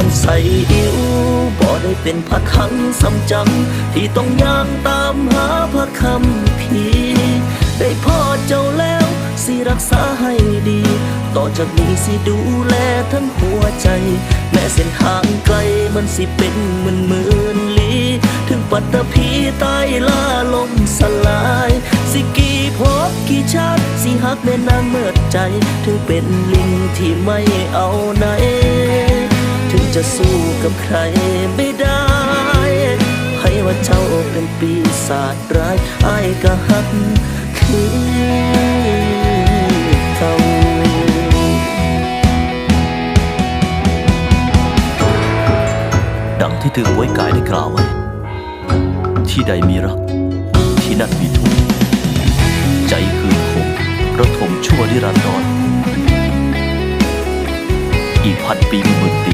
มันใส่อิวบ่ได้เป็นพระคังสำจัง ที่ต้องย่างตามหาพระคำพีได้พ่อเจ้าแล้วสิรักษาให้ดี ต่อจากนี้สิดูแลทั้งหัวใจ แม้เส้นทางไกลมันสิเป็นหมื่นหมื่นลี้ถึงปัตตภีใต้ล่าลมสลาย สิกี่พบกี่ชาติ สิหักแม่นางเมิดใจ ถึงเป็นลิงที่ไม่เอาไหน จะสู้กับใครไม่ได้ ให้ว่าเจ้าเป็นปีศาจร้ายไอ้ก็หักคือเก่าดังที่ถึงไว้กายได้กล่าวไว้ ที่ใดมีรัก ที่นั่นมีทุกข์ใจคือคงระทมชั่วนิรันดรอีกพันปีหมื่นปี